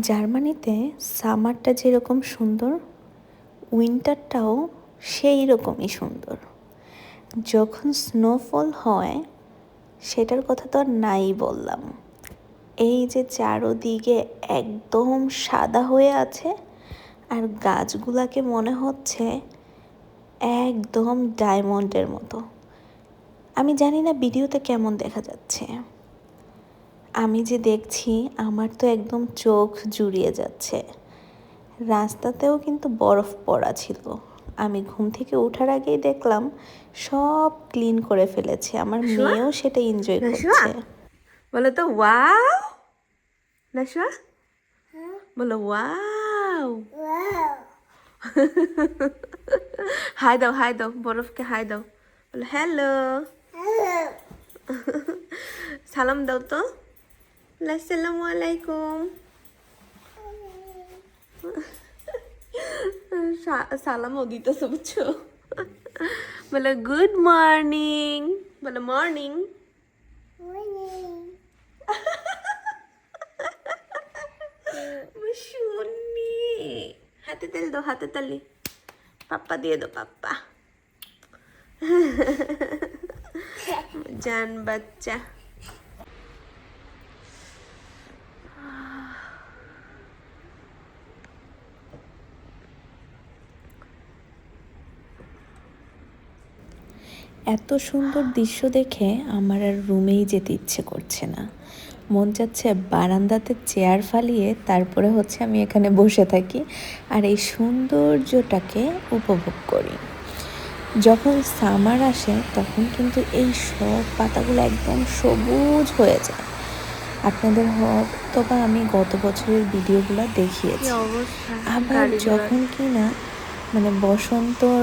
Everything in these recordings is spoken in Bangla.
জার্মানিতে সামারটা যেরকম সুন্দর, উইন্টারটাও সেই রকমই সুন্দর। যখন স্নোফল হয়, সেটার কথা তো আর নাই বললাম। এই যে চারোদিকে একদম সাদা হয়ে আছে, আর গাছগুলাকে মনে হচ্ছে একদম ডায়মন্ডের মতো। আমি জানি না ভিডিওতে কেমন দেখা যাচ্ছে। আমি যে দেখছি আমার তো একদম চোখ জুড়িয়ে যাচ্ছে। রাস্তাতেও কিন্তু বরফ পড়া ছিল। আমি ঘুম থেকে ওঠার আগেই দেখলাম সব ক্লিন করে ফেলেছে। আমার মেয়েও সেটা এনজয় করছে। বলো তো ওয়াও নাশা বলো ওয়াও হাই দাও হাই দাও বরফকে হাই দাও। বলো হ্যালো সালাম দাও তো। আসসালামু আলাইকুম সালামও দিতেছে, বুঝছ? বলে গুড মর্নিং বলে মর্নিং শুনি। হাতে তেল দাও, হাতে তালি পাপ্পা দিয়ে দাও, পাপ্পা। জান বাচ্চা। এত সুন্দর দৃশ্য দেখে আমার আর রুমেই যেতে ইচ্ছে করছে না। মন চাচ্ছে বারান্দাতে চেয়ার ফালিয়ে তারপরে হচ্ছে আমি এখানে বসে থাকি আর এই সৌন্দর্যটাকে উপভোগ করি। যখন সামার আসে তখন কিন্তু এই সব পাতাগুলো একদম সবুজ হয়ে যায়। আপনাদের হয়তো বা আমি গত বছরের ভিডিওগুলো দেখিয়েছি। আবার যখন কি না মানে বসন্তর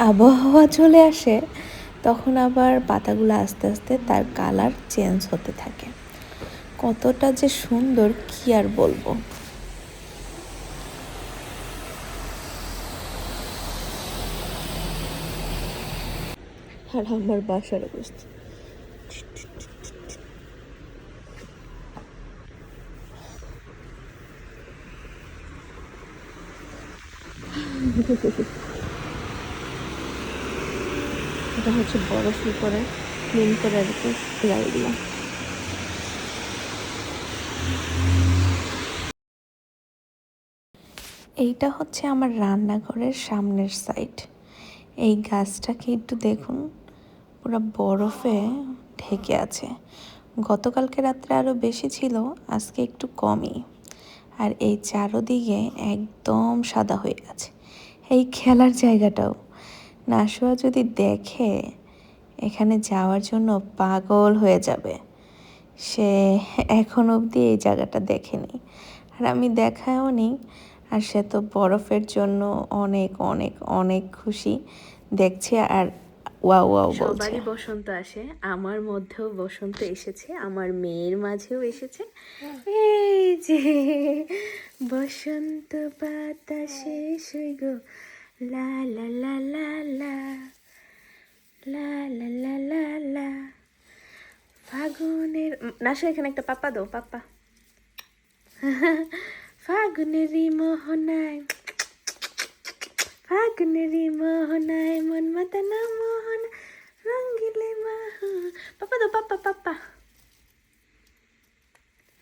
আবহাওয়া চলে আসে, তখন আবার পাতাগুলো আস্তে আস্তে তার কালার চেঞ্জ হতে থাকে। কতটা যে সুন্দর, কি আর বলব? আর আমার বাসার অবস্থা। এটা হচ্ছে বরফ করে ক্লিন করে আর কি গাড়িগুলো এইটা হচ্ছে আমার রান্নাঘরের সামনের সাইড এই গাছটাকে একটু দেখুন, পুরো বরফে ঢেকে আছে। গতকালকে রাত্রে আরও বেশি ছিল, আজকে একটু কমই। আর এই চারোদিকে একদম সাদা হয়ে গেছে। এই খেলার জায়গাটাও। নাসুয়া যদি দেখে এখানে যাওয়ার জন্য পাগল হয়ে যাবে, সে এখন অবধি এই জায়গাটা দেখেনি। আর আমি দেখাও নি, আর সে তো বরফের জন্য অনেক অনেক অনেক খুশি দেখছে আর ওয়াও ওয়াও সবারই বসন্ত আসে, আমার মধ্যেও বসন্ত এসেছে, আমার মেয়ের মাঝেও এসেছে। এই যে বসন্ত বাতাসে সই La la la la la. La la la la la. ফাগুনের নাসো এখানে একটা পাপ্পা দো পাপ্পা। ফাগুনেরই মোহনায়। ফাগুনেরই মোহনায় মন মাতানা মোহন রঙ্গিলে মাহ পাপ্পা দো পাপ্পা পাপ্পা।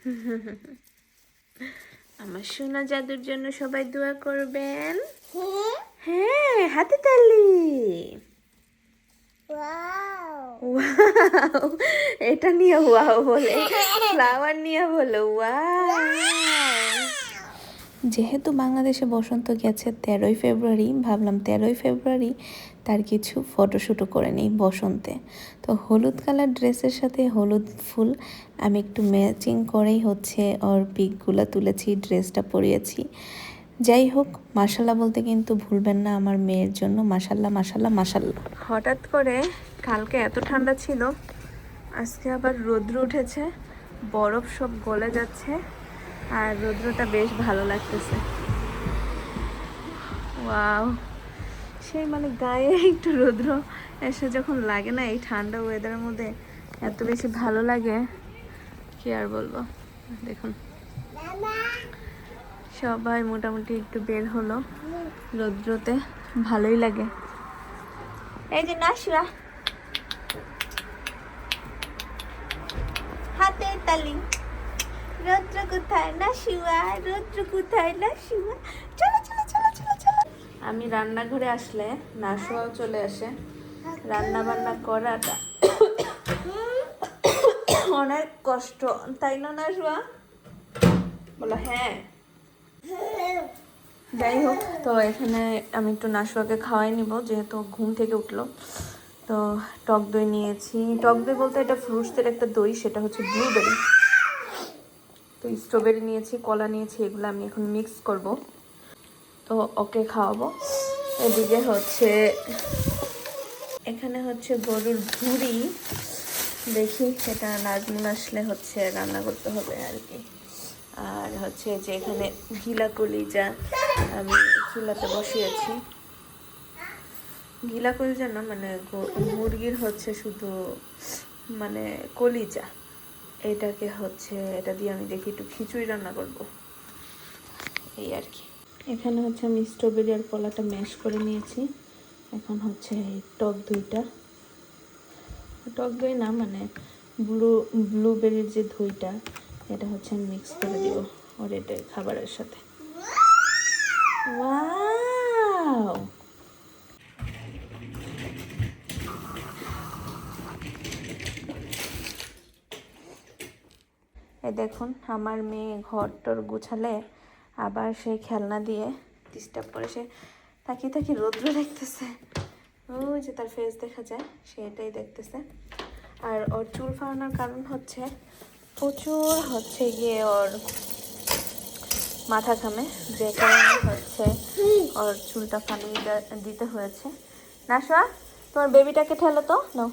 আমার সোনা জাদুর জন্য সবাই দোয়া করবেন। হুম হ্যাঁ হাতে তালি ওয়াও এটা নিয়ে ওয়াও বলে ফ্লাওয়ার নিয়ে বলো ওয়াও যেহেতু বাংলাদেশে বসন্ত গেছে তেরোই ফেব্রুয়ারি ভাবলাম তেরোই ফেব্রুয়ারি তার কিছু ফটোশ্যুটও করে নিই বসন্তে। তো হলুদ কালার ড্রেসের সাথে হলুদ ফুল আমি একটু ম্যাচিং করেই হচ্ছে ওর পিকগুলো তুলেছি ড্রেসটা পরিয়েছি। যাই হোক মাসাল্লাহ বলতে কিন্তু ভুলবেন না আমার মেয়ের জন্য। মাসাল্লাহ মাসাল্লাহ মাসাল্লাহ হঠাৎ করে কালকে এত ঠান্ডা ছিল, আজকে আবার রৌদ্র উঠেছে, বরফ সব গলে যাচ্ছে, আর রৌদ্রটা বেশ ভালো লাগতেছে। ওয়াও, সেই মানে গায়ে একটু রৌদ্র এসে যখন লাগে না, এই ঠান্ডা ওয়েদারের মধ্যে এত বেশি ভালো লাগে, কি আর বলব? দেখুন। সবাই মোটামুটি একটু বের হলো। রৌদ্রতে ভালোই লাগে। এই যে নাসরা। হাতে তালি। রৌদ্র কোথায় না শিবা রৌদ্র কোথায় না শিবা চলো চলো চলো চলো চলো। আমি রান্নাঘরে আসলে নাশুয়াও চলে আসে। রান্না বান্না করাটা। অনেক কষ্ট। তাই না নাশুয়া বলো হ্যাঁ। যাই হোক, তো এখানে আমি একটু নাশুয়াকে খাওয়াই নিব, যেহেতু ঘুম থেকে উঠল। তো টক দই নিয়েছি। টক দই বলতে এটা ফ্রুটসের একটা দই, সেটা হচ্ছে ব্লুবেরি তো স্ট্রবেরি নিয়েছি, কলা নিয়েছি, এগুলো আমি এখন মিক্স করব। তো ওকে খাওয়াবো। এদিকে হচ্ছে, এখানে হচ্ছে গরুর ভুঁড়ি। দেখি সেটা নাজমুল আসলে হচ্ছে রান্না করতে হবে আর কি। আর হচ্ছে যে এখানে ঘিলা কলিজা, আমি চুলাতে বসিয়েছি। ঘিলা কলিজা না মানে মুরগির হচ্ছে শুধু মানে কলিজা। এটাকে হচ্ছে, এটা দিয়ে আমি দেখি একটু খিচুড়ি রান্না করব। এই আর কি। এখানে হচ্ছে আমি স্ট্রবেরি আর কলাটা ম্যাশ করে নিয়েছি। এখন হচ্ছে টক দইটা। টক দই না মানে ব্লু ব্লুবেরির যে দইটা এটা হচ্ছে আমি মিক্স করে দিব ওর এটা খাবারের সাথে। এই দেখুন, আমার মেয়ে ঘর টর গুছালে আবার সেই খেলনা দিয়ে ডিস্টার্ব করে, সে তাকিয়ে তাকিয়ে রৌদ্র দেখতেছে। ওই যে তার ফেস দেখা যায়, সে এটাই দেখতেছে। আর ওর চুল ফাড়ানোর কারণ হচ্ছে প্রচুর হচ্ছে গিয়ে ওর মাথা ঘামে, যে কারণে হচ্ছে ওর চুলটা ফানিয়ে দে- দিতে হয়েছে। নাশোয়া তোমার বেবিটাকে ঠেলো তো? নাও।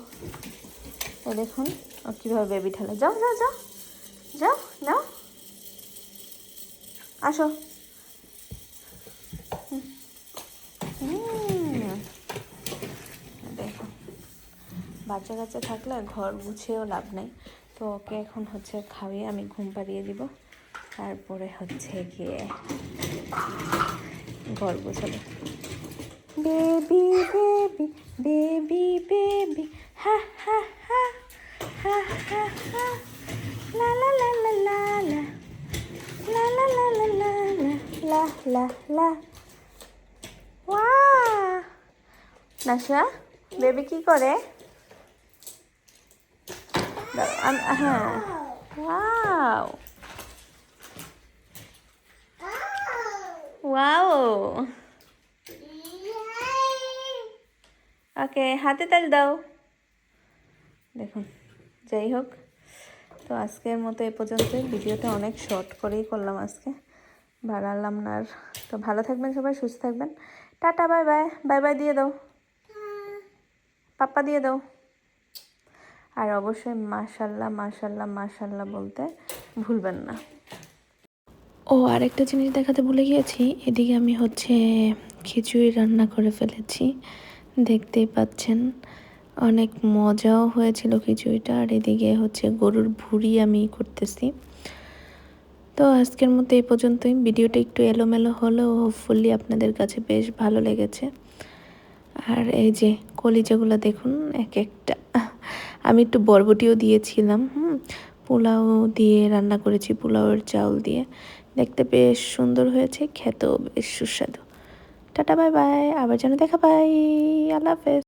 এই দেখুন, ও কীভাবে বেবি ঠেলে। যাও যাও যাও। যাও, নাও। আসো। দেখো। বাচ্চা কাচ্চা থাকলে ঘর গুছিয়েও লাভ নেই। তো ওকে এখন হচ্ছে খাইয়ে আমি ঘুম পাড়িয়ে দিব তারপরে হচ্ছে গিয়ে ঘর গোছাবো বেবি বেবি বেবি বেবি হা হা হা হা হা হা লা লা লা লা লা লা লা লা লা লা লা লা লা লা ওয়া নাশা বেবি কি করে হ্যাঁ ওয়াও ওয়াও ওকে হাতে তাল দাও। দেখুন যাই হোক। তো আজকের মতো এ পর্যন্ত ভিডিওটা অনেক শর্ট করেই করলাম আজকে। বাড়ালাম না আর। তো ভালো থাকবেন সবাই সুস্থ থাকবেন। Tata bye bye bye bye দিয়ে দাও। পাপ্পা দিয়ে দাও। আর অবশ্যই মাশাল্লাহ মাশাল্লাহ মাশাল্লাহ বলতে ভুলবেন না। ও, আরেকটা জিনিস দেখাতে ভুলে গিয়েছি। এদিকে আমি হচ্ছে খিচুড়ি রান্না করে ফেলেছি। দেখতেই পাচ্ছেন, অনেক মজাও হয়েছিল খিচুড়িটা। আর এদিকে হচ্ছে গরুর ভুড়ি আমি করতেছি। তো আজকের মতো এই পর্যন্তই। ভিডিওটা একটু এলোমেলো হলেও হোপফুলি আপনাদের কাছে বেশ ভালো লেগেছে। আর এই যে কলিজাগুলো দেখুন, এক একটা। আমি একটু বরবটিও দিয়েছিলাম, হুম, পোলাও দিয়ে রান্না করেছি, পোলাওয়ের চাউল দিয়ে। দেখতে বেশ সুন্দর হয়েছে, খেতেও বেশ সুস্বাদু। টাটা, বাই বাই, আবার যেন দেখা পাই আল্লাহ হাফেজ।